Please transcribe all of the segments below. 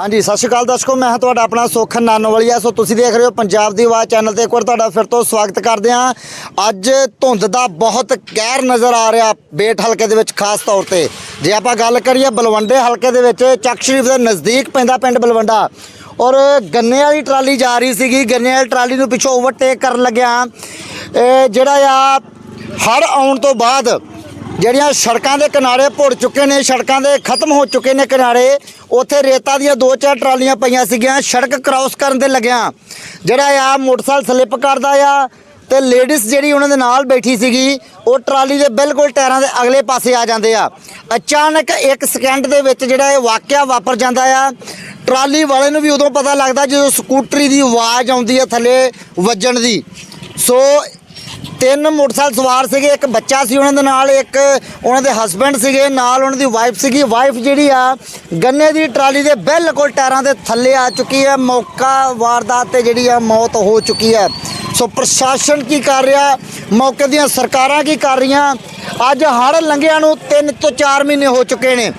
ਹਾਂਜੀ, ਸਤਿ ਸ਼੍ਰੀ ਅਕਾਲ ਦਰਸ਼ਕੋ, ਮੈਂ ਹਾਂ ਤੁਹਾਡਾ ਆਪਣਾ ਸੁਖਨ ਨਾਨੋਵਾਲੀਆ। ਸੋ ਤੁਸੀਂ ਦੇਖ ਰਹੇ ਹੋ ਪੰਜਾਬ ਦੀ ਆਵਾਜ਼ ਚੈਨਲ ਤੇ ਇੱਕ ਵਾਰ ਤੁਹਾਡਾ ਫਿਰ ਤੋਂ ਸਵਾਗਤ ਕਰਦੇ ਹਾਂ। ਅੱਜ ਧੁੰਦ ਦਾ ਬਹੁਤ ਕਹਿਰ ਨਜ਼ਰ ਆ ਰਿਹਾ ਬੇਟ ਹਲਕੇ ਦੇ ਵਿੱਚ, ਖਾਸ ਤੌਰ ਤੇ। ਜੇ ਆਪਾਂ ਗੱਲ ਕਰੀਏ ਬਲਵੰਡੇ ਹਲਕੇ ਦੇ ਵਿੱਚ, ਚੱਕ ਸ਼ਰੀਫ ਦੇ ਨਜ਼ਦੀਕ ਪੈਂਦਾ ਪਿੰਡ ਬਲਵੰਡਾ। ਔਰ ਗੰਨੇ ਵਾਲੀ ਟਰਾਲੀ ਜਾ ਰਹੀ ਸੀਗੀ, ਗੰਨੇ ਵਾਲੀ ਟਰਾਲੀ ਨੂੰ ਪਿੱਛੋਂ ਓਵਰਟੇਕ ਕਰਨ ਲੱਗਿਆ। ਇਹ ਜਿਹੜਾ ਆ ਹੜ ਆਉਣ ਤੋਂ ਬਾਅਦ ਜਿਹੜੀਆਂ ਸੜਕਾਂ ਦੇ ਕਿਨਾਰੇ ਭੁਰ ਚੁੱਕੇ ਨੇ, ਸੜਕਾਂ ਦੇ ਖਤਮ ਹੋ ਚੁੱਕੇ ਨੇ ਕਿਨਾਰੇ, ਉੱਥੇ ਰੇਤਾ ਦੀਆਂ ਦੋ ਚਾਰ ਟਰਾਲੀਆਂ ਪਈਆਂ ਸੀਗੀਆਂ, ਸੜਕ ਕ੍ਰਾਸ ਕਰਨ ਦੇ ਲੱਗਿਆ। ਜਿਹੜਾ ਆ ਮੋਟਰਸਾਈਕਲ ਸਲਿੱਪ ਕਰਦਾ ਆ ਤੇ ਲੇਡੀਜ਼ ਜਿਹੜੀ ਉਹਨਾਂ ਦੇ ਨਾਲ ਬੈਠੀ ਸੀਗੀ, ਉਹ ਟਰਾਲੀ ਦੇ ਬਿਲਕੁਲ ਟਾਇਰਾਂ ਦੇ ਅਗਲੇ ਪਾਸੇ ਆ ਜਾਂਦੇ ਆ। ਅਚਾਨਕ ਇੱਕ ਸਕਿੰਟ ਦੇ ਵਿੱਚ ਜਿਹੜਾ ਇਹ ਵਾਕਿਆ ਵਾਪਰ ਜਾਂਦਾ ਆ। ਟਰਾਲੀ ਵਾਲੇ ਨੂੰ ਵੀ ਉਦੋਂ ਪਤਾ ਲੱਗਦਾ ਜਦੋਂ ਸਕੂਟਰੀ ਦੀ ਆਵਾਜ਼ ਆਉਂਦੀ ਹੈ ਥੱਲੇ ਵੱਜਣ ਦੀ। ਸੋ ਤਿੰਨ ਮੋਟਰਸਾਈਕਲ ਸਵਾਰ ਸੀਗੇ, ਇੱਕ ਬੱਚਾ ਸੀ ਉਹਨਾਂ ਦੇ ਨਾਲ, ਇੱਕ ਉਹਨਾਂ ਦੇ ਹਸਬੰਡ ਸੀਗੇ, ਨਾਲ ਉਹਨਾਂ ਦੀ ਵਾਈਫ ਸੀਗੀ। ਵਾਈਫ ਜਿਹੜੀ ਆ, ਗੰਨੇ ਦੀ ਟਰਾਲੀ ਦੇ ਬਿਲਕੁਲ ਟਾਇਰਾਂ ਦੇ ਥੱਲੇ ਆ ਚੁੱਕੀ ਹੈ। ਮੌਕਾ ਵਾਰਦਾਤ ਤੇ ਜਿਹੜੀ ਆ ਮੌਤ ਹੋ ਚੁੱਕੀ ਹੈ। ਸੋ ਪ੍ਰਸ਼ਾਸਨ ਕੀ ਕਰ ਰਿਹਾ? ਮੌਕੇ ਦੀਆਂ ਸਰਕਾਰਾਂ ਕੀ ਕਰ ਰਹੀਆਂ? ਅੱਜ ਹੜ੍ਹ ਲੰਘਿਆਂ ਨੂੰ 3 ਤੋਂ 4 ਮਹੀਨੇ ਹੋ ਚੁੱਕੇ ਨੇ।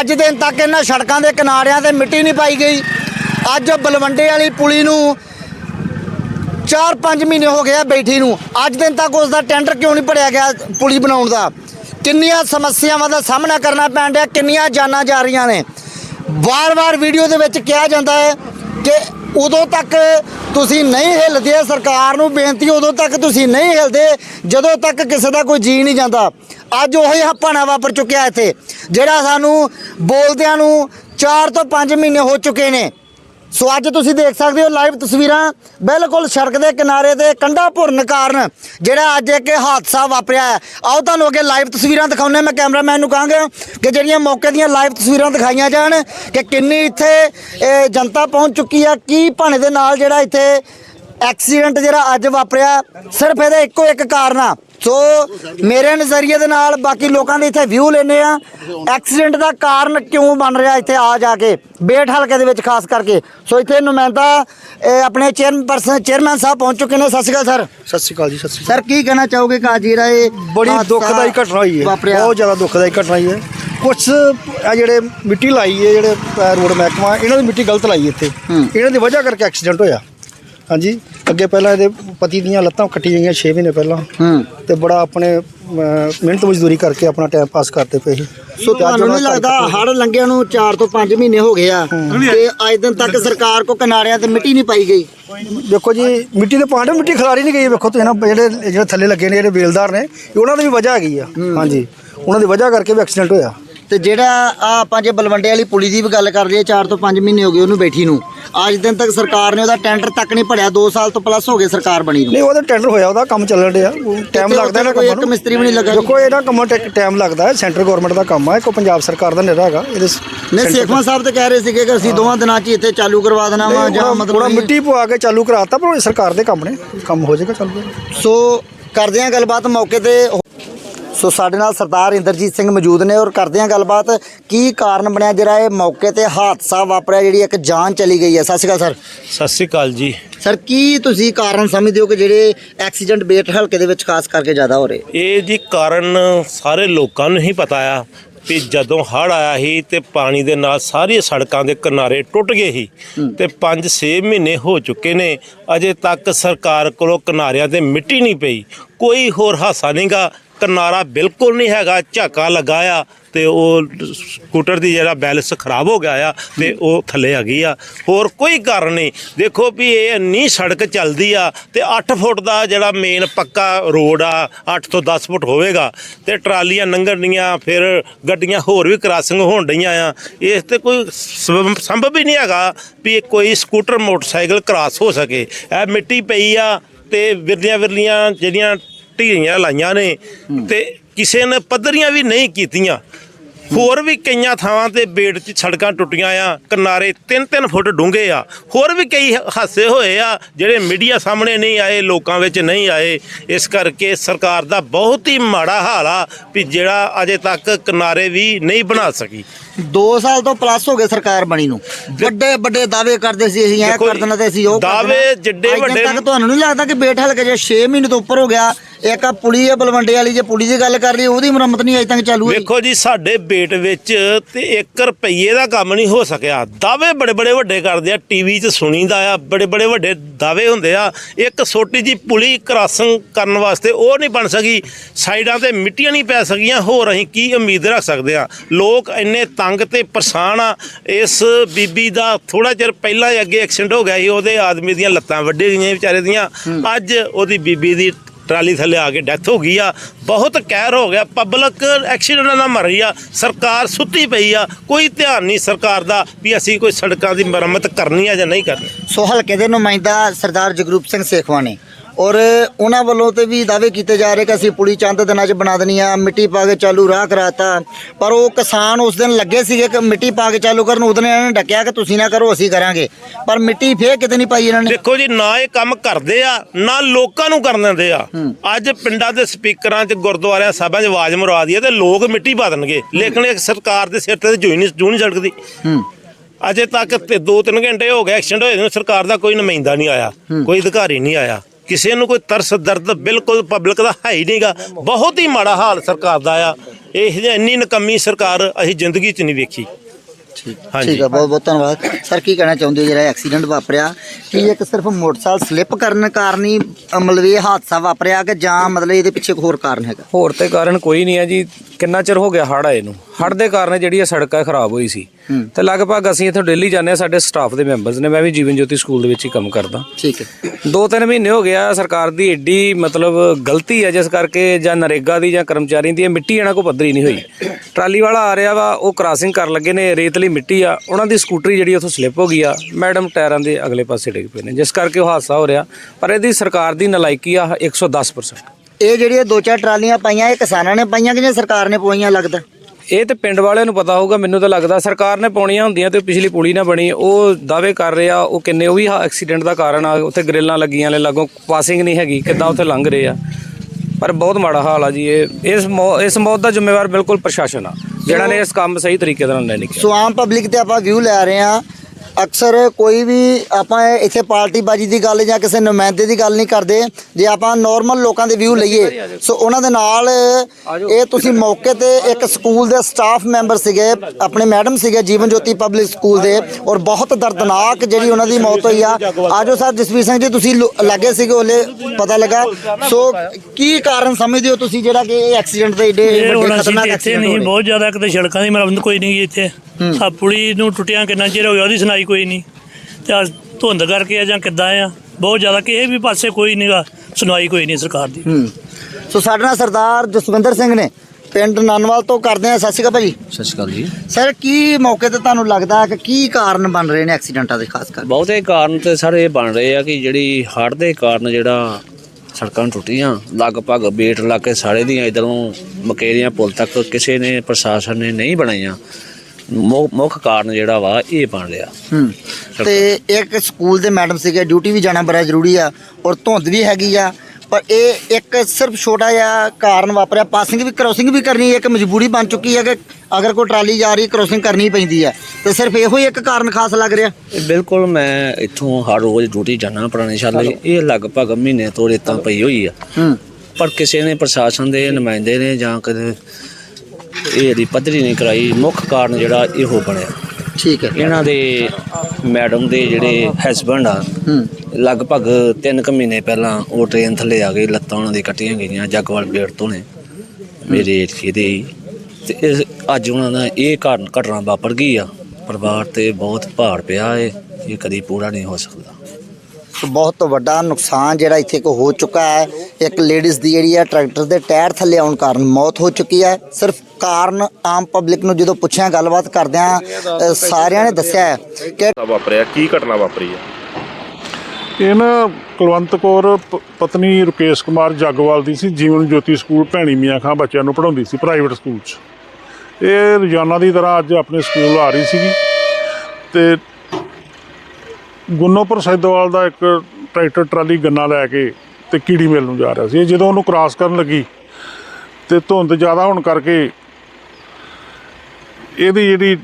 ਅੱਜ ਦਿਨ ਤੱਕ ਇਹਨਾਂ ਸੜਕਾਂ ਦੇ ਕਿਨਾਰਿਆਂ ਤੇ ਮਿੱਟੀ ਨਹੀਂ ਪਾਈ ਗਈ। ਅੱਜ ਬਲਵੰਡੇ ਵਾਲੀ ਪੁਲੀ ਨੂੰ 4-5 ਮਹੀਨੇ ਹੋ ਗਏ ਆ ਬੈਠੀ ਨੂੰ। ਅੱਜ ਦਿਨ ਤੱਕ ਉਸ ਦਾ ਟੈਂਡਰ ਕਿਉਂ ਨਹੀਂ ਭਰਿਆ ਗਿਆ ਪੁਲੀ ਬਣਾਉਣ ਦਾ? ਕਿੰਨੀਆਂ ਸਮੱਸਿਆਵਾਂ ਦਾ ਸਾਹਮਣਾ ਕਰਨਾ ਪੈਣ ਰਿਹਾ ਕਿੰਨੀਆਂ ਜਾਨਾਂ ਜਾ ਰਹੀਆਂ ਨੇ। ਵਾਰ-ਵਾਰ ਵੀਡੀਓ ਦੇ ਵਿੱਚ ਕਿਹਾ ਜਾਂਦਾ ਹੈ ਕਿ ਉਦੋਂ ਤੱਕ ਤੁਸੀਂ ਨਹੀਂ ਹਿੱਲਦੇ, ਸਰਕਾਰ ਨੂੰ ਬੇਨਤੀ, ਉਦੋਂ ਤੱਕ ਤੁਸੀਂ ਨਹੀਂ ਹਿੱਲਦੇ, ਜਦੋਂ ਤੱਕ ਕਿਸੇ ਦਾ ਕੋਈ ਜੀ ਨਹੀਂ ਜਾਂਦਾ। ਅੱਜ ਉਹੀ ਹਪਾਣਾ ਵਾਪਰ ਚੁੱਕਿਆ ਇੱਥੇ, ਜਿਹੜਾ ਸਾਨੂੰ ਬੋਲਦਿਆਂ ਨੂੰ 4 ਤੋਂ 5 ਮਹੀਨੇ ਹੋ ਚੁੱਕੇ ਨੇ। ਸੋ ਅੱਜ ਤੁਸੀਂ ਦੇਖ ਸਕਦੇ ਹੋ ਲਾਈਵ ਤਸਵੀਰਾਂ ਬਿਲਕੁਲ ਸੜਕ ਦੇ ਕਿਨਾਰੇ ਤੇ ਕੰਡਾ ਭੁਰਨ ਕਾਰਨ ਜਿਹੜਾ ਅੱਜ ਇੱਕ ਹਾਦਸਾ ਵਾਪਰਿਆ ਹੈ। ਆਓ ਤੁਹਾਨੂੰ ਅੱਗੇ ਲਾਈਵ ਤਸਵੀਰਾਂ ਦਿਖਾਉਂਦੇ ਹਾਂ। ਮੈਂ ਕੈਮਰਾਮੈਨ ਨੂੰ ਕਹਾਂਗਾ ਕਿ ਜਿਹੜੀਆਂ ਮੌਕੇ ਦੀਆਂ ਲਾਈਵ ਤਸਵੀਰਾਂ ਦਿਖਾਈਆਂ ਜਾਣ ਕਿ ਕਿੰਨੀ ਇੱਥੇ ਜਨਤਾ ਪਹੁੰਚ ਚੁੱਕੀ ਆ ਕੀ ਭਾਣੇ ਦੇ ਨਾਲ ਜਿਹੜਾ ਇੱਥੇ ਐਕਸੀਡੈਂਟ ਜਿਹੜਾ ਅੱਜ ਵਾਪਰਿਆ, ਸਿਰਫ ਇਹਦਾ ਇੱਕੋ ਇੱਕ ਕਾਰਨ ਆ। ਸੋ ਮੇਰੇ ਨਜ਼ਰੀਏ ਦੇ ਨਾਲ ਬਾਕੀ ਲੋਕਾਂ ਦੇ ਇੱਥੇ ਵਿਊ ਲੈਨੇ ਆ। ਐਕਸੀਡੈਂਟ ਦਾ ਕਾਰਨ ਕਿਉਂ ਬਣ ਰਿਹਾ ਇੱਥੇ ਆ ਜਾ ਕੇ? ਬੇਟ ਹਲਕੇ ਦੇ ਵਿੱਚ ਖਾਸ ਕਰਕੇ। ਸੋ ਇੱਥੇ ਨੁਮਾਇੰਦਾ ਆਪਣੇ ਚੇਅਰਪਰਸਨ ਚੇਅਰਮੈਨ ਸਾਹਿਬ ਪਹੁੰਚ ਚੁੱਕੇ ਨੇ। ਸਤਿ ਸ਼੍ਰੀ ਅਕਾਲ ਸਰ ਸਤਿ ਸ਼੍ਰੀ ਅਕਾਲ ਜੀ ਸਤਿ ਸ਼੍ਰੀ ਅਕਾਲ। ਸਰ ਕੀ ਕਹਿਣਾ ਚਾਹੋਗੇ ਕਿ ਅੱਜ ਜਿਹੜਾ ਇਹ ਬੜੀ ਦੁਖਦਾਈ ਘਟਨਾ ਹੋਈ ਹੈ। ਬਹੁਤ ਜ਼ਿਆਦਾ ਦੁਖਦਾਈ ਘਟਨਾ ਹੋਈ ਹੈ। ਕੁਛ ਆ ਜਿਹੜੇ ਮਿੱਟੀ ਲਾਈ ਹੈ ਜਿਹੜੇ ਰੋਡ ਮਹਿਕਮਾ ਇਹਨਾਂ ਦੀ ਮਿੱਟੀ ਗਲਤ ਲਾਈ ਇੱਥੇ। ਇਹਨਾਂ ਦੀ ਵਜ੍ਹਾ ਕਰਕੇ ਐਕਸੀਡੈਂਟ ਹੋਇਆ। ਹਾਂਜੀ। ਅੱਗੇ ਪਹਿਲਾਂ ਇਹਦੇ ਪਤੀ ਦੀਆਂ ਲੱਤਾਂ ਕੱਟੀਆਂ ਗਈਆਂ 6 ਮਹੀਨੇ ਪਹਿਲਾਂ। ਹੂੰ। ਤੇ ਬੜਾ ਆਪਣੇ ਮਿਹਨਤ ਮਜ਼ਦੂਰੀ ਕਰਕੇ ਆਪਣਾ ਟਾਈਮ ਪਾਸ ਕਰਦੇ ਪਏ ਸੀ। ਸੋ ਤੇ ਅੱਜ ਤੁਹਾਨੂੰ ਉਹਨਾਂ ਨਹੀਂ ਦਾ ਲੱਗਦਾ ਹੜ ਲੰਘਿਆਂ ਨੂੰ 4 ਤੋਂ 5 ਮਹੀਨੇ ਹੋ ਗਏ ਆ ਤੇ ਅੱਜ ਦਿਨ ਤੱਕ ਸਰਕਾਰ ਕੋ ਕਿਨਾਰਿਆਂ ਤੇ ਮਿੱਟੀ ਨਹੀਂ ਪਾਈ ਗਈ? ਦੇਖੋ ਜੀ ਮਿੱਟੀ ਦੇ ਪਾਂਡੇ ਮਿੱਟੀ ਖਿਲਾਰੀ ਨਹੀਂ ਗਈ। ਵੇਖੋ ਤੁਸੀਂ ਨਾ ਜਿਹੜੇ ਜਿਹੜੇ ਥੱਲੇ ਲੱਗੇ ਨੇ ਜਿਹੜੇ ਬੇਲਦਾਰ ਨੇ ਇਹ ਉਹਨਾਂ ਦੀ ਵੀ ਵਜ੍ਹਾ ਹੈਗੀ ਆ। ਹਾਂਜੀ। ਉਹਨਾਂ ਦੀ ਵਜ੍ਹਾ ਕਰਕੇ ਵੀ ਐਕਸੀਡੈਂਟ ਹੋਇਆ। ਤੇ ਜਿਹੜਾ ਆ ਆਪਾਂ ਜੇ ਬਲਵੰਡੇ ਵਾਲੀ ਪੁਲੀ ਦੀ ਵੀ ਗੱਲ ਕਰ ਲਈਏ 4 ਤੋਂ 5 ਮਹੀਨੇ ਹੋ ਗਏ ਉਹਨੂੰ ਬੈਠੀ ਨੂੰ। ਅੱਜ ਦਿਨ ਤੱਕ ਸਰਕਾਰ ਨੇ ਉਹਦਾ ਟੈਂਡਰ ਤੱਕ ਨਹੀਂ ਭਰਿਆ 2 ਸਾਲ ਤੋਂ ਪਲੱਸ ਹੋ ਗਏ ਸਰਕਾਰ ਬਣੀ ਨੂੰ। ਨਹੀਂ ਉਹਦਾ ਟੈਂਡਰ ਹੋਇਆ ਉਹਦਾ ਕੰਮ ਚੱਲਣ ਡਿਆ। ਟਾਈਮ ਲੱਗਦਾ ਨਾ ਕੋਈ ਇੱਕ ਮਿਸਤਰੀ ਵੀ ਨਹੀਂ ਲੱਗਾ। ਦੇਖੋ ਇਹਦਾ ਕੰਮਾਂ ਟਾਈਮ ਲੱਗਦਾ ਹੈ ਸੈਂਟਰ ਗਵਰਨਮੈਂਟ ਦਾ ਕੰਮ ਹੈ ਕੋਈ ਪੰਜਾਬ ਸਰਕਾਰ ਦਾ ਨਹੀਂ ਹੈਗਾ ਇਹਦੇ ਸ- ਨੇ center- ਸੇਖਵਾਂ ਸਾਹਿਬ ਤੇ ਕਹਿ ਰਹੇ ਸੀਗੇ ਕਿ ਅਸੀਂ ਦੋਵਾਂ ਦਿਨਾਂ 'ਚ ਇੱਥੇ ਚਾਲੂ ਕਰਵਾ ਦੇਣਾ ਵਾ ਨਹੀਂ, ਜਾਂ ਮਤਲਬ ਇਹ- ਮਿੱਟੀ ਪਵਾ ਕੇ ਚਾਲੂ ਕਰਾਤਾ ਪਰ ਸਰਕਾਰ ਦੇ ਕੰਮ ਨੇ ਕੰਮ ਹੋ ਜਾਏਗਾ ਚੱਲ ਸੋ ਕਰਦੇ ਹਾਂ ਗੱਲਬਾਤ ਮੌਕੇ ਤੇ ਸੋ ਸਾਡੇ ਨਾਲ ਸਰਦਾਰ ਇੰਦਰਜੀਤ ਸਿੰਘ ਮੌਜੂਦ ਨੇ ਔਰ ਕਰਦੇ ਹਾਂ ਗੱਲਬਾਤ ਕੀ ਕਾਰਨ ਬਣਿਆ ਜਿਹੜਾ ਇਹ ਮੌਕੇ ਤੇ ਹਾਦਸਾ ਵਾਪਰਿਆ ਜਿਹੜੀ ਇੱਕ ਜਾਨ ਚਲੀ ਗਈ ਹੈ? ਸਤਿ ਸ਼੍ਰੀ ਅਕਾਲ ਸਰ। ਸਤਿ ਸ੍ਰੀ ਅਕਾਲ ਜੀ। ਸਰ ਕੀ ਤੁਸੀਂ ਕਾਰਨ ਸਮਝਦੇ ਹੋ ਕਿ ਜਿਹੜੇ ਐਕਸੀਡੈਂਟ ਬੇਟ ਹਲਕੇ ਦੇ ਵਿੱਚ ਖਾਸ ਕਰਕੇ ਜ਼ਿਆਦਾ ਹੋ ਰਹੇ? ਇਹ ਜੀ ਕਾਰਨ ਸਾਰੇ ਲੋਕਾਂ ਨੂੰ ਹੀ ਪਤਾ ਆ ਵੀ ਜਦੋਂ ਹੜ੍ਹ ਆਇਆ ਸੀ ਤੇ ਪਾਣੀ ਦੇ ਨਾਲ ਸਾਰੀਆਂ ਸੜਕਾਂ ਦੇ ਕਿਨਾਰੇ ਟੁੱਟ ਗਏ ਸੀ ਤੇ 5-6 ਮਹੀਨੇ ਹੋ ਚੁੱਕੇ ਨੇ ਅਜੇ ਤੱਕ ਸਰਕਾਰ ਕੋਲੋਂ ਕਿਨਾਰਿਆਂ ਤੇ ਮਿੱਟੀ ਨਹੀਂ ਪਈ ਕੋਈ ਹੋਰ ਹਾਸਾ ਨਹੀਂਗਾ। ਕਿਨਾਰਾ ਬਿਲਕੁਲ ਨਹੀਂ ਹੈਗਾ, ਝਾਕਾ ਲੱਗਾ ਆ ਤੇ ਉਹ ਸਕੂਟਰ ਦੀ ਜਿਹੜਾ ਬੈਲੈਂਸ ਖਰਾਬ ਹੋ ਗਿਆ ਆ ਤੇ ਉਹ ਥੱਲੇ ਆ ਗਈ ਆ। ਹੋਰ ਕੋਈ ਕਾਰਨ ਨਹੀਂ। ਦੇਖੋ ਵੀ ਇਹ ਇੰਨੀ ਸੜਕ ਚੱਲਦੀ ਆ ਤੇ 8 ਫੁੱਟ ਦਾ ਜਿਹੜਾ ਮੇਨ ਪੱਕਾ ਰੋਡ ਆ 8 ਤੋਂ 10 ਫੁੱਟ ਹੋਵੇਗਾ ਤੇ ਟਰਾਲੀਆਂ ਲੰਘਣੀਆਂ, ਫਿਰ ਗੱਡੀਆਂ ਹੋਰ ਵੀ ਕ੍ਰਾਸਿੰਗ ਹੋਣ ਡਈਆਂ ਆ। ਇਸ ਤੇ ਕੋਈ ਸਬੰਭ- ਸੰਭਵ ਹੀ ਨਹੀਂ ਹੈਗਾ ਵੀ ਕੋਈ ਸਕੂਟਰ, ਮੋਟਰਸਾਈਕਲ ਕ੍ਰਾਸ ਹੋ ਸਕੇ। ਇਹ ਮਿੱਟੀ ਪਈ ਆ ਤੇ ਵਿਰਲੀਆਂ ਵਿਰਲੀਆਂ ਜਿਹੜੀਆਂ ਢੀਰੀਆਂ ਲਾਈਆਂ ਨੇ ਤੇ ਕਿਸੇ ਨੇ ਪੱਧਰੀਆਂ ਵੀ ਨਹੀਂ ਕੀਤੀਆਂ। ਹੋਰ ਵੀ ਕਈਆਂ ਥਾਵਾਂ ਤੇ ਬੇੜ 'ਚ ਸੜਕਾਂ ਟੁੱਟੀਆਂ ਆ, ਕਿਨਾਰੇ 3-3 ਫੁੱਟ ਡੂੰਘੇ ਆ। ਹੋਰ ਵੀ ਕਈ ਹਾਸੇ ਹੋਏ ਆ, ਜਿਹੜੇ ਮੀਡੀਆ ਸਾਹਮਣੇ ਨਹੀਂ ਆਏ, ਲੋਕਾਂ ਵਿੱਚ ਨਹੀਂ ਆਏ। ਇਸ ਕਰਕੇ ਸਰਕਾਰ ਦਾ ਬਹੁਤ ਹੀ ਮਾੜਾ ਹਾਲ ਆ ਵੀ ਜਿਹੜਾ ਅਜੇ ਤੱਕ ਕਿਨਾਰੇ ਵੀ ਨਹੀਂ ਬਣਾ ਸਕੀ। 2 ਸਾਲ ਤੋਂ ਪਲੱਸ ਹੋ ਗਏ ਸਰਕਾਰ ਬਣੀ ਨੂੰ। ਵੱਡੇ ਵੱਡੇ ਦਾਅਵੇ ਕਰਦੇ ਸੀ ਅਸੀਂ ਇਹ ਕਰ ਦੇਣਾ ਤੇ ਅਸੀਂ ਉਹ ਦਾਅਵੇ। ਜਿੱਡੇ ਵੱਡੇ- ਤੱਕ ਤੁਹਾਨੂੰ ਨਹੀਂ ਲੱਗਦਾ ਕਿ ਬੇਟ ਹਲਕੇ ਜੇ 6 ਮਹੀਨੇ ਤੋਂ ਉੱਪਰ ਹੋ ਗਿਆ ਇੱਕ ਆ ਪੁਲੀ ਹੈ ਬਲਵੰਡੇ ਵਾਲੀ ਜੇ ਪੁਲੀ ਦੀ ਗੱਲ ਕਰ ਲਈ ਉਹਦੀ ਮੁਰੰਮਤ ਨਹੀਂ ਅਜੇ ਤੱਕ ਚਾਲੂ ਹੋਈ। ਵੇਖੋ ਜੀ ਸਾਡੇ ਬੇਟ ਵਿੱਚ ਤੇ 1 ਰੁਪਏ ਦਾ ਕੰਮ ਨਹੀਂ ਹੋ ਸਕਿਆ। ਦਾਅਵੇ ਬੜੇ ਬੜੇ ਵੱਡੇ ਕਰਦੇ ਆ ਟੀਵੀ 'ਚ ਸੁਣੀਦਾ ਆ ਬੜੇ ਬੜੇ ਵੱਡੇ ਦਾਅਵੇ ਹੁੰਦੇ ਆ। ਇੱਕ ਛੋਟੀ ਜੀ ਪੁਲੀ ਕ੍ਰਾਸਿੰਗ ਕਰਨ ਵਾਸਤੇ ਉਹ ਨਹੀਂ ਬਣ ਸਕੀ। ਸਾਈਡਾਂ ਤੇ ਮਿੱਟੀਆਂ ਨਹੀਂ ਪੈ ਸਕੀਆਂ। ਹੋਰ ਅਸੀਂ ਕੀ ਉਮੀਦ ਰੱਖ ਸਕਦੇ ਆ? ਲੋਕ ਇੰਨੇ ਤੰਗ ਤੇ ਪਰੇਸ਼ਾਨ ਆ। ਇਸ ਬੀਬੀ ਦਾ ਥੋੜਾ ਚਿਰ ਪਹਿਲਾਂ ਹੀ ਅੱਗੇ ਐਕਸੀਡੈਂਟ ਹੋ ਗਿਆ ਸੀ ਉਹਦੇ ਆਦਮੀ ਦੀਆਂ ਲੱਤਾਂ ਵੱਢੇ ਗਈਆਂ ਵਿਚਾਰੇ ਦੀਆਂ। ਅੱਜ ਉਹਦੀ ਬੀਬੀ ਦੀ ਟਰਾਲੀ ਥੱਲੇ ਆ ਕੇ ਡੈਥ ਹੋ ਗਈ ਆ। ਬਹੁਤ ਕਹਿਰ ਹੋ ਗਿਆ। ਪਬਲਿਕ ਐਕਸੀਡੈਂਟ ਨਾਲ ਮਰ ਰਹੀ ਆ। ਸਰਕਾਰ ਸੁੱਤੀ ਪਈ ਆ। ਕੋਈ ਧਿਆਨ ਨਹੀਂ ਸਰਕਾਰ ਦਾ ਵੀ ਅਸੀਂ ਕੋਈ ਸੜਕਾਂ ਦੀ ਮੁਰੰਮਤ ਕਰਨੀ ਆ ਜਾਂ ਨਹੀਂ ਕਰਨੀ। ਸੋ ਹਲਕੇ ਦੇ ਨੁਮਾਇੰਦਾ ਸਰਦਾਰ ਜਗਰੂਪ ਸਿੰਘ ਸੇਖਵਾ ਨੇ ਔਰ ਉਹਨਾਂ ਵੱਲੋਂ ਤੇ ਵੀ ਦਾਅਵੇ ਕੀਤੇ ਜਾ ਰਹੇ ਕਿ ਅਸੀਂ ਪੁਲੀ ਚੰਦ ਦਿਨਾਂ 'ਚ ਬਣਾ ਦੇਣੀ ਆ ਮਿੱਟੀ ਪਾ ਕੇ ਚਾਲੂ ਰਾਹ ਕਰਾਤਾ। ਪਰ ਉਹ ਕਿਸਾਨ ਉਸ ਦਿਨ ਲੱਗੇ ਸੀਗੇ ਕਿ ਮਿੱਟੀ ਪਾ ਕੇ ਚਾਲੂ ਕਰਨ ਉਦੋਂ ਇਹਨਾਂ ਨੇ ਡੱਕਿਆ ਕਿ ਤੁਸੀਂ ਨਾ ਕਰੋ ਅਸੀਂ ਕਰਾਂਗੇ। ਪਰ ਮਿੱਟੀ ਫੇਰ ਕਿਤੇ ਨਹੀਂ ਪਾਈ ਇਹਨਾਂ ਨੇ। ਦੇਖੋ ਜੀ ਨਾ ਇਹ ਕੰਮ ਕਰਦੇ ਆ ਨਾ ਲੋਕਾਂ ਨੂੰ ਕਰਨ ਦਿੰਦੇ ਆ। ਅੱਜ ਪਿੰਡਾਂ ਦੇ ਸਪੀਕਰਾਂ 'ਚ ਗੁਰਦੁਆਰਿਆਂ ਸਾਹਿਬਾਂ 'ਚ ਆਵਾਜ਼ ਮਰਵਾ ਦਈਏ ਤੇ ਲੋਕ ਮਿੱਟੀ ਪਾ ਦੇਣਗੇ। ਲੇਕਿਨ ਇਹ ਸਰਕਾਰ ਦੇ ਸਿਰ ਤੇ ਜੂਈ ਨਹੀਂ ਜੂ ਨਹੀਂ ਛੜਕਦੀ ਅਜੇ ਤੱਕ ਤੇ 2-3 ਘੰਟੇ ਹੋ ਗਏ ਐਕਸੀਡੈਂਟ ਹੋਏ ਨੂੰ ਸਰਕਾਰ ਦਾ ਕੋਈ ਨੁਮਾਇੰਦਾ ਨਹੀਂ ਆਇਆ ਕੋਈ ਅਧਿਕਾਰੀ ਨਹੀਂ ਆਇਆ। ਕਿਸੇ ਨੂੰ ਕੋਈ ਤਰਸ ਦਰਦ ਬਿਲਕੁਲ ਪਬਲਿਕ ਦਾ ਹੈ ਹੀ ਨਹੀਂਗਾ। ਬਹੁਤ ਹੀ ਮਾੜਾ ਹਾਲ ਸਰਕਾਰ ਦਾ ਆ। ਇਹ ਜਿਹੀ ਇੰਨੀ ਨਕੰਮੀ ਸਰਕਾਰ ਅਸੀਂ ਜ਼ਿੰਦਗੀ 'ਚ ਨਹੀਂ ਵੇਖੀ ਹਾਂਜੀ। ਠੀਕ ਹੈ ਬਹੁਤ ਬਹੁਤ ਧੰਨਵਾਦ। ਸਰ ਕੀ ਕਹਿਣਾ ਚਾਹੁੰਦੇ ਹੋ ਜਿਹੜਾ ਐਕਸੀਡੈਂਟ ਵਾਪਰਿਆ? ਕੀ ਇੱਕ ਸਿਰਫ ਮੋਟਰਸਾਈਕਲ ਸਲਿੱਪ ਕਰਨ ਕਾਰਨ ਹੀ ਮਤਲਬ ਇਹ ਹਾਦਸਾ ਵਾਪਰਿਆ ਕਿ ਜਾਂ ਮਤਲਬ ਇਹਦੇ ਪਿੱਛੇ ਕੋਈ ਹੋਰ ਕਾਰਨ ਹੈਗਾ? ਹੋਰ ਤੇ ਕਾਰਨ ਕੋਈ ਨਹੀਂ ਹੈ ਜੀ। ਕਿੰਨਾ ਚਿਰ ਹੋ ਗਿਆ ਹੜ ਆਏ ਨੂੰ? ਹੜ ਦੇ ਕਾਰਨ ਜਿਹੜੀ ਇਹ ਸੜਕ ਹੈ ਖਰਾਬ ਹੋਈ ਸੀ। ਤੇ ਲਗਭਗ ਅਸੀਂ ਇੱਥੋਂ ਡੇਲੀ ਜਾਂਦੇ ਹਾਂ ਸਾਡੇ ਸਟਾਫ ਦੇ ਮੈਂਬਰਸ ਨੇ ਮੈਂ ਵੀ ਜੀਵਨ ਜੋਤੀ ਸਕੂਲ ਦੇ ਵਿੱਚ ਹੀ ਕੰਮ ਕਰਦਾ। ਠੀਕ ਹੈ। ਦੋ ਤਿੰਨ ਮਹੀਨੇ ਹੋ ਗਿਆ ਸਰਕਾਰ ਦੀ ਏਡੀ ਮਤਲਬ ਗਲਤੀ ਹੈ ਜਿਸ ਕਰਕੇ ਜਾਂ ਨਰੇਗਾ ਦੀ ਜਾਂ ਕਰਮਚਾਰੀ ਦੀ ਇਹ ਮਿੱਟੀ ਇਹਨਾਂ ਕੋ ਪੱਧਰੀ ਨਹੀਂ ਹੋਈ। ਟਰਾਲੀ ਵਾਲਾ ਆ ਰਿਹਾ ਵਾ ਉਹ ਕ੍ਰਾਸਿੰਗ ਕਰਨ ਲੱਗੇ ਨੇ ਰੇਤਲੀ ਮਿੱਟੀ ਆ ਉਹਨਾਂ ਦੀ ਸਕੂਟਰੀ ਜਿਹੜੀ ਉੱਥੋਂ ਸਲਿੱਪ ਹੋ ਗਈ ਆ ਮੈਡਮ ਟਾਇਰਾਂ ਦੇ ਅਗਲੇ ਪਾਸੇ ਡਿੱਗ ਪਏ ਨੇ ਜਿਸ ਕਰਕੇ ਉਹ ਹਾਦਸਾ ਹੋ ਰਿਹਾ ਪਰ ਇਹਦੀ ਸਰਕਾਰ ਦੀ ਨਲਾਇਕੀ ਆ 110% ਇਹ ਜਿਹੜੀਆਂ ਦੋ ਚਾਰ ਟਰਾਲੀਆਂ ਪਾਈਆਂ ਇਹ ਕਿਸਾਨਾਂ ਨੇ ਪਾਈਆਂ ਕਿ ਜਾਂ ਸਰਕਾਰ ਨੇ ਪਵਾਈਆਂ ਲੱਗਦਾ ਇਹ ਤੇ ਪਿੰਡ ਵਾਲਿਆਂ ਨੂੰ ਪਤਾ ਹੋਊਗਾ ਮੈਨੂੰ ਤਾਂ ਲੱਗਦਾ ਸਰਕਾਰ ਨੇ ਪਾਉਣੀਆਂ ਹੁੰਦੀਆਂ ਤੇ ਪਿਛਲੀ ਪੁਲੀ ਨਾ ਬਣੀ ਉਹ ਦਾਅਵੇ ਕਰ ਰਿਹਾ ਉਹ ਕਿੰਨੇ ਉਹ ਵੀ ਐਕਸੀਡੈਂਟ ਦਾ ਕਾਰਨ ਆ ਉੱਥੇ ਗ੍ਰਿਲਾਂ ਲੱਗੀਆਂ ਨੇ ਲਾਗੋਂ ਪਾਸਿੰਗ ਨਹੀਂ ਹੈਗੀ ਕਿੱਦਾਂ ਉੱਥੇ ਲੰਘ ਰਹੇ ਆ। ਪਰ ਬਹੁਤ ਮਾੜਾ ਹਾਲ ਆ ਜੀ ਇਹ ਇਸ ਮੌ- ਇਸ ਮੌਤ ਦਾ ਜ਼ਿੰਮੇਵਾਰ ਬਿਲਕੁਲ ਪ੍ਰਸ਼ਾਸਨ ਆ ਜਿਹੜਾ ਨੇ ਇਸ ਕੰਮ ਸਹੀ ਤਰੀਕੇ ਨਾਲ ਨਹੀਂ ਕੀਤਾ ਸੋ ਆਮ ਪਬਲਿਕ ਤੇ ਆਪਾਂ ਵਿਊ ਲੈ ਰਹੇ ਆ ਅਕਸਰ ਕੋਈ ਵੀ ਆਪਾਂ ਇੱਥੇ ਪਾਰਟੀ ਬਾਜੀ ਦੀ ਗੱਲ ਜਾਂ ਕਿਸੇ ਨੁਮਾਇੰਦੇ ਦੀ ਗੱਲ ਨਹੀਂ ਕਰਦੇ ਜੇ ਆਪਾਂ ਨਾਰਮਲ ਲੋਕਾਂ ਦੇ ਵਿਊ ਲਈਏ ਸੋ ਉਹਨਾਂ ਦੇ ਨਾਲ ਇਹ ਤੁਸੀਂ ਮੌਕੇ ਤੇ ਇੱਕ ਸਕੂਲ ਦੇ ਸਟਾਫ ਮੈਂਬਰ ਸੀਗੇ ਆਪਣੇ ਮੈਡਮ ਸੀਗੇ ਜੀਵਨ ਜੋਤੀ ਪਬਲਿਕ ਸਕੂਲ ਦੇ ਔਰ ਬਹੁਤ ਦਰਦਨਾਕ ਜਿਹੜੀ ਉਹਨਾਂ ਦੀ ਮੌਤ ਹੋਈ ਆ। ਆਜੋ ਸਰ ਜਸਵੀਰ ਸਿੰਘ ਜੀ ਤੁਸੀਂ ਲੱਗੇ ਸੀਗੇ ਉਹਲੇ ਪਤਾ ਲੱਗਾ। ਸੋ ਕੀ ਕਾਰਨ ਸਮਝਦੇ ਹੋ ਤੁਸੀਂ ਜਿਹੜਾ ਕਿ ਇਹ ਐਕਸੀਡੈਂਟ ਦੇ ਏਡੇ ਵੱਡੇ ਖਤਰਨਾਕ ਐਕਸੀਡੈਂਟ ਨਹੀਂ ਬਹੁਤ ਜ਼ਿਆਦਾ ਕਿਤੇ ਸੜਕਾਂ ਦੀ ਮੁਰੰਮਤ ਕੋਈ ਨਹੀਂ ਇੱਥੇ। ਪੁਲੀ ਨੂੰ ਟੁੱਟਿਆਂ ਕਿੰਨਾ ਚਿਰ ਹੋ ਗਿਆ ਉਹਦੀ ਸੁਣਾਈ ਕੋਈ ਨਹੀਂ। ਤੇ ਆਹ ਧੁੰਦ ਕਰਕੇ ਆ ਜਾਂ ਕਿੱਦਾਂ ਆ ਬਹੁਤ ਜ਼ਿਆਦਾ ਕਿਸੇ ਵੀ ਪਾਸੇ ਕੋਈ ਨਹੀਂਗਾ ਸੁਣਵਾਈ ਕੋਈ ਨਹੀਂ ਸਰਕਾਰ ਦੀ। ਹੂੰ। ਸੋ ਸਾਡੇ ਨਾਲ ਸਰਦਾਰ ਜਸਵਿੰਦਰ ਸਿੰਘ ਨੇ ਪਿੰਡ ਨਾਨਵਾਲ ਤੋਂ ਕਰਦੇ ਆ ਸਤਿ ਸ਼੍ਰੀ ਅਕਾਲ ਭਾਜੀ। ਸਤਿ ਸ਼੍ਰੀ ਅਕਾਲ ਜੀ। ਸਰ ਕੀ ਮੌਕੇ ਤੇ ਤੁਹਾਨੂੰ ਲੱਗਦਾ ਹੈ ਕਿ ਕੀ ਕਾਰਨ ਬਣ ਰਹੇ ਨੇ ਐਕਸੀਡੈਂਟਾਂ ਦੇ ਖਾਸ ਕਰ ਬਹੁਤੇ ਕਾਰਨ ਤੇ ਸਾਰੇ ਇਹ ਬਣ ਰਹੇ ਆ ਕਿ ਜਿਹੜੀ ਹੜ੍ਹ ਦੇ ਕਾਰਨ ਜਿਹੜਾ ਸੜਕਾਂ ਟੁੱਟੀਆਂ ਲਗਭਗ ਬੇਟ ਇਲਾਕੇ ਸਾਰੇ ਦੀਆਂ ਇਧਰੋਂ ਮਕੇਰੀਆਂ ਪੁਲ ਤੱਕ ਕਿਸੇ ਨੇ ਪ੍ਰਸ਼ਾਸਨ ਨੇ ਨਹੀਂ ਬਣਾਈਆਂ। ਮੁੱਖ ਕਾਰਨ ਜਿਹੜਾ ਵਾ ਇਹ ਬਣ ਰਿਹਾ। ਹੂੰ। ਤੇ ਇੱਕ ਸਕੂਲ ਦੇ ਮੈਡਮ ਸੀਗੇ ਡਿਊਟੀ ਵੀ ਜਾਣਾ ਬੜਾ ਜ਼ਰੂਰੀ ਆ ਔਰ ਧੁੰਦ ਵੀ ਹੈਗੀ ਆ। ਪਰ ਇਹ ਇੱਕ ਸਿਰਫ ਛੋਟਾ ਜਿਹਾ ਕਾਰਨ ਵਾਪਰਿਆ। ਪਾਸਿੰਗ ਵੀ ਕ੍ਰੋਸਿੰਗ ਵੀ ਕਰਨੀ ਇੱਕ ਮਜਬੂਰੀ ਬਣ ਚੁੱਕੀ ਹੈ ਕਿ ਅਗਰ ਕੋਈ ਟਰਾਲੀ ਜਾ ਰਹੀ ਕ੍ਰੋਸਿੰਗ ਕਰਨੀ ਪੈਂਦੀ ਹੈ ਤੇ ਸਿਰਫ ਇਹੋ ਹੀ ਇੱਕ ਕਾਰਨ ਖਾਸ ਲੱਗ ਰਿਹਾ। ਇਹ ਬਿਲਕੁਲ ਮੈਂ ਇੱਥੋਂ ਹਰ ਰੋਜ਼ ਡਿਊਟੀ ਜਾਣਾ ਪੁਰਾਣੇ ਸ਼ਾਲੇ ਇਹ ਲਗਭਗ ਮਹੀਨੇ ਤੋਂ ਰੇਤਾਂ ਪਈ ਹੋਈ ਆ। ਹੂੰ। ਪਰ ਕਿਸੇ ਨੇ ਪ੍ਰਸ਼ਾਸਨ ਦੇ ਨੁਮਾਇੰਦੇ ਨੇ ਜਾਂ ਕਦੇ ਇਹ ਦੀ ਪੱਧਰੀ ਨਹੀਂ ਕਰਾਈ ਮੁੱਖ ਕਾਰਨ ਜਿਹੜਾ ਇਹੋ ਬਣਿਆ। ਠੀਕ ਹੈ। ਇਹਨਾਂ ਦੇ ਮੈਡਮ ਦੇ ਜਿਹੜੇ ਹਸਬੰਡ ਆ ਲਗਭਗ 3 ਕੁ ਮਹੀਨੇ ਪਹਿਲਾਂ ਉਹ ਟ੍ਰੇਨ ਥੱਲੇ ਆ ਗਏ ਲੱਤਾਂ ਉਹਨਾਂ ਦੀ ਕੱਟੀਆਂ ਗਈਆਂ ਜਗਵਾਲ ਬੇੜ ਤੋਂ ਨੇ ਮੇਰੇ ਏਰੀਏ ਦੇ। ਤੇ ਇਸ ਅੱਜ ਉਹਨਾਂ ਦਾ ਇਹ ਕਾਰਨ ਘਟਨਾ ਵਾਪਰ ਗਈ ਆ ਪਰਿਵਾਰ ਤੇ ਬਹੁਤ ਭਾਰ ਪਿਆ ਏ ਇਹ ਕਦੀ ਪੂਰਾ ਨਹੀਂ ਹੋ ਸਕਦਾ। ਬਹੁਤ ਵੱਡਾ ਨੁਕਸਾਨ ਜਿਹੜਾ ਇੱਥੇ ਕੋ ਹੋ ਚੁੱਕਾ ਹੈ। ਇੱਕ ਲੇਡੀਜ਼ ਦੀ ਜਿਹੜੀ ਹੈ ਟਰੈਕਟਰ ਦੇ ਟਾਇਰ ਥੱਲੇ ਆਉਣ ਕਾਰਨ ਮੌਤ ਹੋ ਚੁੱਕੀ ਹੈ। ਸਿਰਫ ਕਾਰਨ ਆਮ ਪਬਲਿਕ ਨੂੰ ਜਦੋਂ ਪੁੱਛਿਆ ਗੱਲਬਾਤ ਕਰਦਿਆਂ ਸਾਰਿਆਂ ਨੇ ਦੱਸਿਆ ਕਿ ਵਾਪਰਿਆ। ਕੀ ਘਟਨਾ ਵਾਪਰੀ ਹੈ? ਇਹ ਨਾ ਕੁਲਵੰਤ ਕੌਰ ਪ- ਪਤਨੀ ਰੁਕੇਸ਼ ਕੁਮਾਰ ਜੱਗਵਾਲ ਦੀ ਸੀ। ਜੀਵਨ ਜੋਤੀ ਸਕੂਲ ਭੈਣੀ ਮੀਆਂ ਖਾਂ ਬੱਚਿਆਂ ਨੂੰ ਪੜ੍ਹਾਉਂਦੀ ਸੀ ਪ੍ਰਾਈਵੇਟ ਸਕੂਲ 'ਚ। ਇਹ ਰੋਜ਼ਾਨਾ ਦੀ ਤਰ੍ਹਾਂ ਅੱਜ ਆਪਣੇ ਸਕੂਲ ਆ ਰਹੀ ਸੀਗੀ। ਤੇ ਗੁੰਨੋਪੁਰ ਸੈਦੋਵਾਲ ਦਾ ਇੱਕ ਟਰੈਕਟਰ ਟਰਾਲੀ ਗੰਨਾ ਲੈ ਕੇ ਤੇ ਕੀੜੀ ਮਿਲ ਨੂੰ ਜਾ ਰਿਹਾ ਸੀ। ਜਦੋਂ ਉਹਨੂੰ ਕ੍ਰਾਸ ਕਰਨ ਲੱਗੀ ਤੇ ਧੁੰਦ ਜ਼ਿਆਦਾ ਹੋਣ ਕਰਕੇ ਇਹਦੀ ਜਿਹੜੀ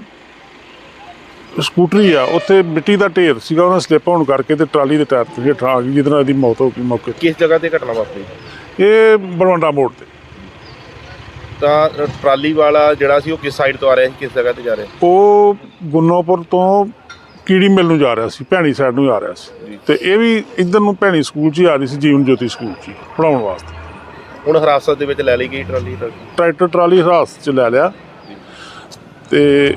ਸਕੂਟਰੀ ਆ ਉੱਥੇ ਮਿੱਟੀ ਦਾ ਢੇਰ ਸੀਗਾ ਉਹਨਾਂ ਸਲਿੱਪ ਹੋਣ ਕਰਕੇ ਤੇ ਟਰਾਲੀ ਦੇ ਟਾਇਰ ਤੇ ਆ ਗਈ ਜਿਹਦੇ ਨਾਲ ਇਹਦੀ ਮੌਤ ਹੋ ਗਈ ਮੌਕੇ ਕਿਸ ਜਗ੍ਹਾ ਤੇ ਘਟਨਾ ਵਾਪਰੀ? ਇਹ ਬਲਵੰਡਾ ਮੋੜ ਤੇ। ਤਾਂ ਟਰਾਲੀ ਵਾਲਾ ਜਿਹੜਾ ਸੀ ਉਹ ਕਿਸ ਸਾਈਡ ਤੋਂ ਆ ਰਿਹਾ ਸੀ ਕਿਸ ਜਗ੍ਹਾ ਤੇ ਜਾ ਰਿਹਾ ਉਹ ਗੁੰਨੋਪੁਰ ਤੋਂ ਕੀੜੀ ਮਿਲ ਨੂੰ ਜਾ ਰਿਹਾ ਸੀ ਭੈਣੀ ਸਾਈਡ ਨੂੰ ਆ ਰਿਹਾ ਸੀ। ਤੇ ਇਹ ਵੀ ਇਧਰ ਨੂੰ ਭੈਣੀ ਸਕੂਲ 'ਚ ਹੀ ਆ ਰਹੀ ਸੀ ਜੀਵਨ ਜੋਤੀ ਸਕੂਲ 'ਚ ਪੜਾਉਣ ਵਾਸਤੇ। ਹੁਣ ਹਿਰਾਸਤ ਦੇ ਵਿੱਚ ਲੈ ਲਈ ਗਈ ਟਰਾਲੀ ਤਾਂ? ਟਰੈਕਟਰ ਟਰਾਲੀ ਹਿਰਾਸਤ 'ਚ ਲੈ ਲਿਆ। ਤੇ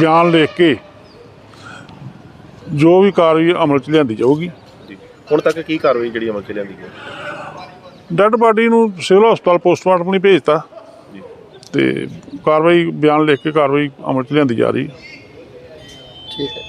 ਬਿਆਨ ਲਿਖ ਕੇ ਜੋ ਵੀ ਕਾਰਵਾਈ ਅਮਲ 'ਚ ਲਿਆਂਦੀ ਜਾਊਗੀ। ਹੁਣ ਤੱਕ ਕੀ ਕਾਰਵਾਈ ਜਿਹੜੀ ਅਮਲ ਚ ਲਿਆਂਦੀ ਗਈ? ਡੈੱਡ ਬਾਡੀ ਨੂੰ ਸਿਵਲ ਹਸਪਤਾਲ ਪੋਸਟਮਾਰਟਮ ਲਈ ਭੇਜਤਾ। ਤੇ ਕਾਰਵਾਈ ਬਿਆਨ ਲਿਖ ਕੇ ਕਾਰਵਾਈ ਅਮਲ 'ਚ ਲਿਆਂਦੀ ਜਾ ਰਹੀ। ਹੈ ਠੀਕ ਹੈ